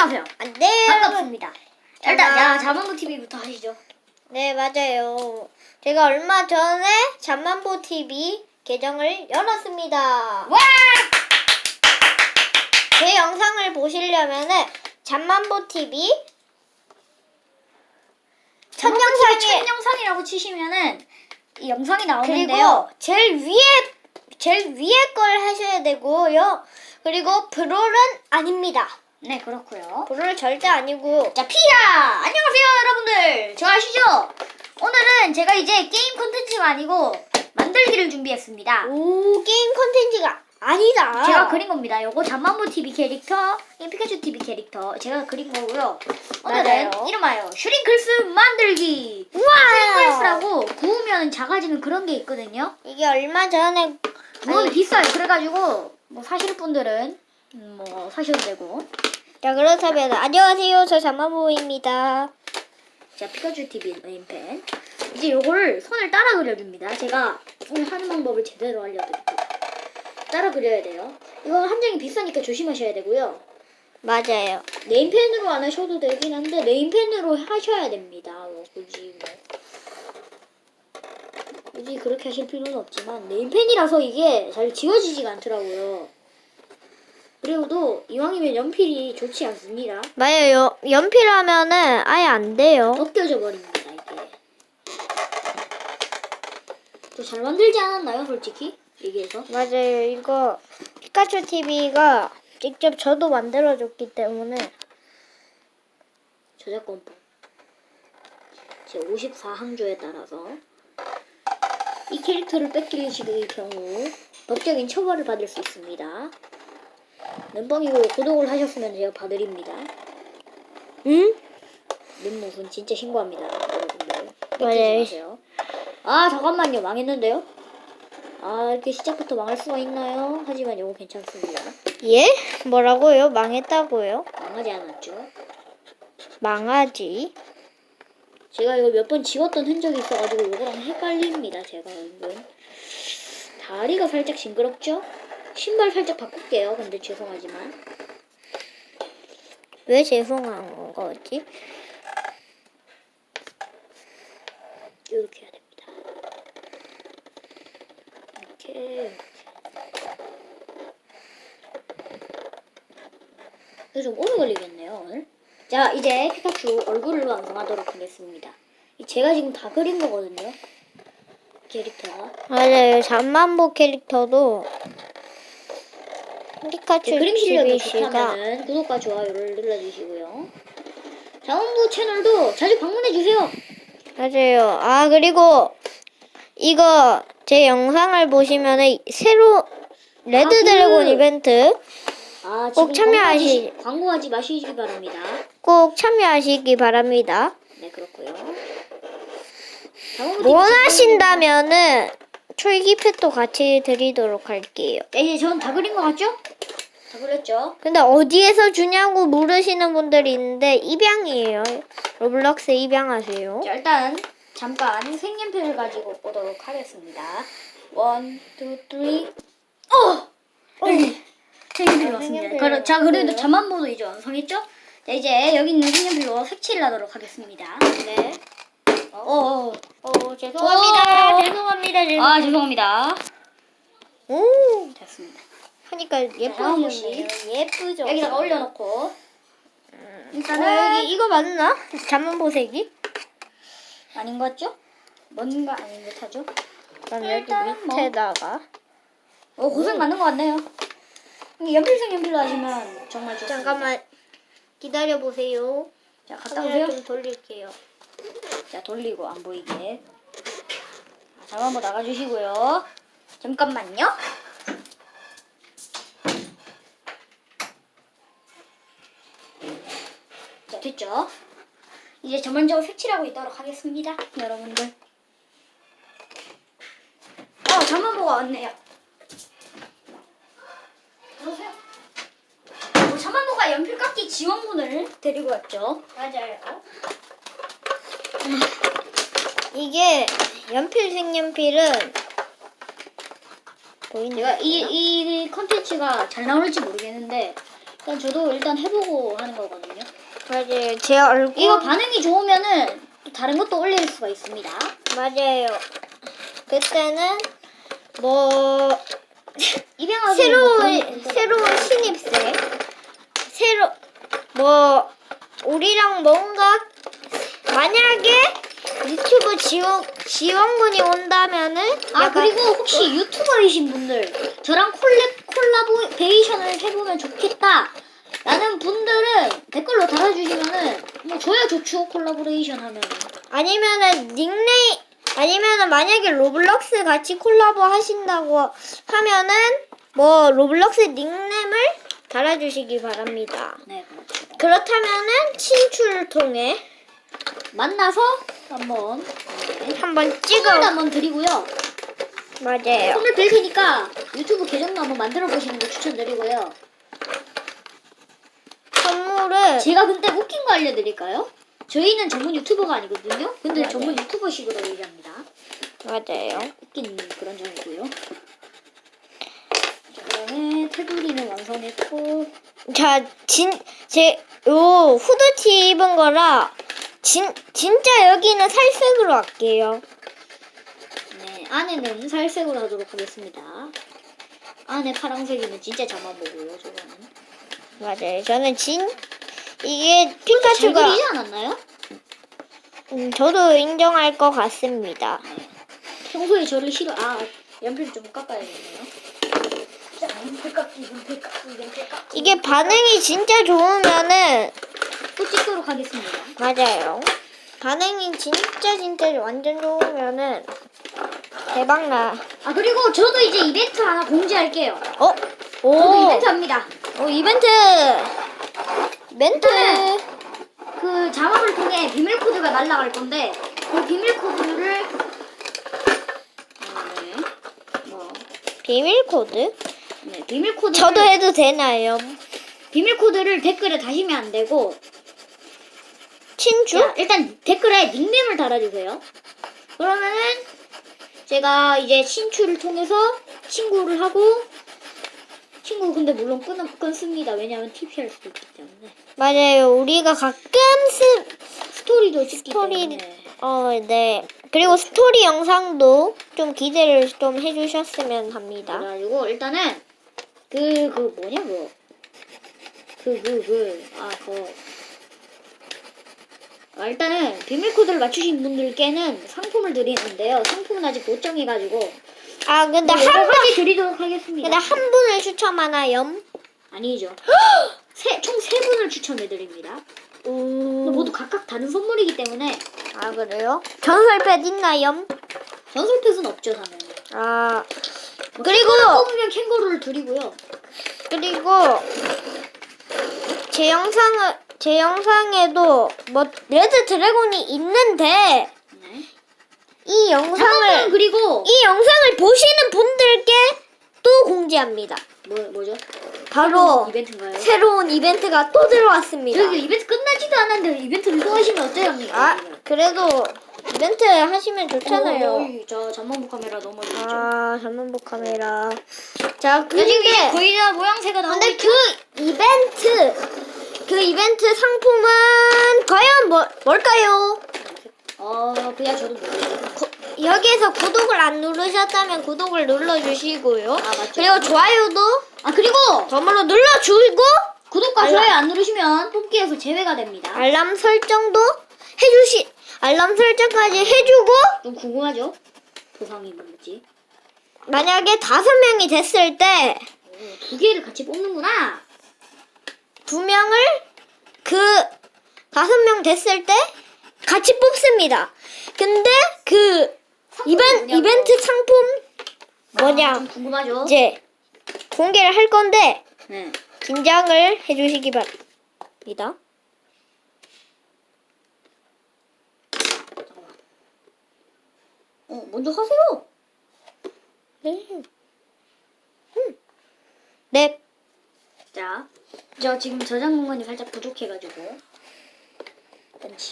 안녕하세요. 네, 여러분. 반갑습니다. 자, 일단. 야 자만보 TV부터 하시죠. 네, 맞아요. 제가 얼마 전에 잠만보 TV 계정을 열었습니다. 와! 제 영상을 보시려면은 잠만보 TV 첫 자만보 TV 첫 영상에 영상이라고 치시면은 이 영상이 그리고 나오는데요. 제일 위에 제일 위에 걸 하셔야 되고요. 그리고 브롤은 아닙니다. 네 그렇고요. 브롤 절대 아니고 자 피야 안녕하세요 여러분들. 저 아시죠? 오늘은 제가 이제 게임 콘텐츠가 아니고 만들기를 준비했습니다. 오 게임 콘텐츠가 아니다. 제가 그린 겁니다. 요거 잠만보 TV 캐릭터, 이 피카츄 TV 캐릭터 제가 그린 거고요. 오늘은 맞아요. 이름하여 슈링클스 만들기. 우와. 슈링클스라고 구우면 작아지는 그런 게 있거든요. 이게 얼마 전에 그건 아니, 비싸요. 그래가지고 뭐 사실 분들은 음, 뭐 사셔도 되고. 자 그렇다면 안녕하세요 저 잠만보입니다. 자 피카츄 TV 네임펜. 이제 요거를 손을 따라 그려줍니다. 제가 오늘 하는 방법을 제대로 알려드릴게요. 따라 그려야 돼요. 이거 한 장이 비싸니까 조심하셔야 되고요. 맞아요. 네임펜으로 안 하셔도 되긴 한데 네임펜으로 하셔야 됩니다. 뭐 굳이 뭐 굳이 그렇게 하실 필요는 없지만 네임펜이라서 이게 잘 지워지지가 않더라고요. 그리고 또 이왕이면 연필이 좋지 않습니다. 맞아요. 연필하면은 아예 안 돼요. 벗겨져 버립니다 이게. 또잘 만들지 않았나요, 솔직히 얘기해서? 맞아요. 이거 피카츄 TV가 직접 저도 만들어줬기 때문에 저작권법 제 54항조에 따라서 이 캐릭터를 뺏기실 경우 법적인 처벌을 받을 수 있습니다. 눈뻥이고 구독을 하셨으면 제가 봐드립니다. 응? 눈무슨 진짜 신고합니다, 여러분들. 맞아요. 뺏기지 마세요. 아 잠깐만요, 망했는데요? 아 이렇게 시작부터 망할 수가 있나요? 하지만 이거 괜찮습니다. 예? 뭐라고요? 망했다고요? 망하지 않았죠? 망하지. 제가 이거 몇 번 지웠던 흔적이 있어가지고 이거랑 헷갈립니다. 제가 은근 다리가 살짝 징그럽죠? 신발 살짝 바꿀게요. 근데 죄송하지만 왜 죄송한 거지? 이렇게 해야 됩니다. 이렇게 이렇게. 좀 오래 걸리겠네요 오늘. 자 이제 피카츄 얼굴을 완성하도록 하겠습니다. 이 제가 지금 다 그린 거거든요. 캐릭터가. 맞아요. 잠만보 캐릭터도 피카츄 네, 그림 실력이 좋다면은 구독과 좋아요를 눌러주시고요. 자원부 채널도 자주 방문해 주세요. 맞아요. 아 그리고 이거 제 영상을 보시면은 새로 레드 아, 그- 드래곤 이벤트 아, 꼭 참여하시- 광고하지, 마시기 바랍니다. 꼭 참여하시기 바랍니다. 네, 그렇고요. 원하신다면은 출기패도 같이 드리도록 할게요. 자, 이제 전 다 그린 거 같죠? 다 그렸죠? 근데 어디에서 주냐고 물으시는 분들이 있는데 입양이에요. 로블록스 입양하세요. 자, 일단 잠깐 색연필을 가지고 오도록 하겠습니다. 원, 투, 쓰리. 어! 네. 색연필 왔습니다. 색연필 그럼, 자, 그래도 왔고요. 자만 보도 이제 완성했죠? 자, 이제 여기 있는 색연필로 색칠을 하도록 하겠습니다. 네. 어, 어, 어. 어 죄송합니다. 오! 죄송합니다. 죄송합니다. 아, 죄송합니다. 오 됐습니다. 하니까 예쁘네요. 보시. 예쁘죠. 여기다가 올려놓고. 일단은 어, 여기 이거 맞나? 잠만 보색이? 아닌 것 같죠? 뭔가 아닌 듯 하죠? 그럼 여기 일단 뭐. 밑에다가 어, 고생 많은 것 같네요. 이게 연필색 연필로 하시면 정말 좋습니다. 잠깐만 기다려 보세요. 자, 갔다 카메라 오세요. 좀 돌릴게요. 자, 돌리고 안 보이게. 자, 잠 한번 나가주시고요. 잠깐만요. 자, 됐죠? 이제 저 먼저 색칠하고 있도록 하겠습니다. 여러분들. 어, 잠만보가 왔네요. 들어오세요. 어, 잠만보가 연필깎이 지원군을 데리고 왔죠. 맞아요. 이게 연필 색연필은 제가 이, 이 컨텐츠가 잘 나올지 모르겠는데 일단 저도 일단 해보고 하는 거거든요. 맞아요. 제 얼굴 이거 반응이 좋으면은 또 다른 것도 올릴 수가 있습니다. 맞아요. 그때는 뭐 입양하기 새로운 새로운 신입생 새로 뭐 우리랑 뭔가 만약에 유튜브 지원 지원군이 온다면은 아 약간 그리고 혹시 유튜버이신 분들 저랑 콜랩 콜라보레이션을 해보면 좋겠다. 라는 분들은 댓글로 달아주시면은 뭐 저야 좋죠 콜라보레이션 하면 아니면은 닉네임 아니면은 만약에 로블록스 같이 콜라보 하신다고 하면은 뭐 로블록스 닉네임을 달아주시기 바랍니다. 네 그렇죠. 그렇다면은 친추를 통해 만나서 한번 네. 한번 선물도 찍어 한번 드리고요. 맞아요. 선물 드릴 테니까 유튜브 계정도 한번 만들어 보시는 거 추천드리고요. 선물을 제가 근데 웃긴 거 알려드릴까요? 저희는 전문 유튜버가 아니거든요. 근데 네, 전문 네. 유튜버식으로 얘기합니다. 맞아요. 웃긴 그런 점이고요. 자, 그다음에 테두리는 완성했고 자, 진, 제, 요 후드티 입은 거라, 진, 진짜 여기는 살색으로 할게요. 네 안에는 살색으로 하도록 하겠습니다. 안에 파란색이면 진짜 자만 보고요. 저거는. 맞아요. 저는 진, 이게 잘 피카츄가, 그리지 않았나요? 음, 저도 인정할 것 같습니다. 평소에 저를 싫어. 아 연필 좀 깎아야겠네요. 자, 연필 깎기, 연필 깎기, 연필 깎기. 이게 반응이 진짜 좋으면은, 또 찍도록 하겠습니다. 맞아요. 반응이 진짜 진짜 완전 좋으면은, 대박나. 아 그리고 저도 이제 이벤트 하나 공지할게요. 어? 오! 저도 이벤트 합니다. 오, 이벤트! 멘트! 일단은 그 자막을 통해 비밀 코드가 날라갈 건데 그 비밀 코드를 어, 네. 뭐, 비밀 코드? 네, 비밀 코드 저도 해도 되나요? 비밀 코드를 댓글에 다시면 안 되고 친추? 자, 일단 댓글에 닉네임을 달아주세요. 그러면은 제가 이제 친추를 통해서 친구를 하고 친구 근데 물론 끊, 끊습니다. 왜냐하면 TP 할 수도 있기 때문에 맞아요. 우리가 가끔씩 스토리도 찍기 스토리- 때문에 어, 네. 그리고 스토리 영상도 좀 기대를 좀 해주셨으면 합니다. 그래가지고 일단은 그 그 뭐냐 그거 그그 그 아 그 아, 일단은 비밀 코드를 맞추신 분들께는 상품을 드리는데요. 상품은 아직 못 정해가지고 아, 근데 여러 한 분, 가지 드리도록 하겠습니다. 근데 한 분을 추첨하나요? 아니죠. 세, 총 세 분을 추천해 드립니다. 음, 모두 각각 다른 선물이기 때문에 아, 그래요? 전설패드 있나요? 전설패스는 없죠 당연히. 아, 뭐 그리고- 캥거루 뽑으면 캥거루를 드리고요. 그리고 제 영상을, 제 영상에도 뭐, 레드 드래곤이 있는데, 네. 이 잠깐만 영상을, 그리고 이 영상을 보시는 분들께 또 공지합니다. 뭐 뭐죠? 바로 이벤트인가요? 새로운 이벤트가 또 들어왔습니다. 저기 이벤트 끝나지도 않았는데 이벤트를 또 하시면 어떡합니까? 아, 그래도 이벤트 하시면 좋잖아요. 어이, 저 전망부 카메라 넘어지죠. 아, 전문복 카메라. 자, 근데, 거의 다 모양새가 나오고 근데? 그 이벤트, 그 이벤트 상품은 과연 뭐, 뭘까요? 어, 그냥 저도 모르겠어요. 구- 여기에서 구독을 안 누르셨다면 구독을 눌러주시고요. 아, 맞죠. 그리고 좋아요도 아, 그리고 덤으로 눌러주고, 구독과 알람. 좋아요 안 누르시면 뽑기에서 제외가 됩니다. 알람 설정도 해주시, 알람 설정까지 해주고, 좀 궁금하죠? 보상이 뭔지. 만약에 다섯 명이 됐을 때, 오, 두 개를 같이 뽑는구나. 두 명을 그 다섯 명 됐을 때 같이 뽑습니다. 근데 그 이벤 뭐냐고. 이벤트 상품 아, 뭐냐 좀 궁금하죠? 이제 공개를 할 건데 네. 긴장을 해주시기 바랍니다. 어, 먼저 하세요. 네. 음. 네. 자, 저 지금 저장 공간이 살짝 부족해가지고. 일단 지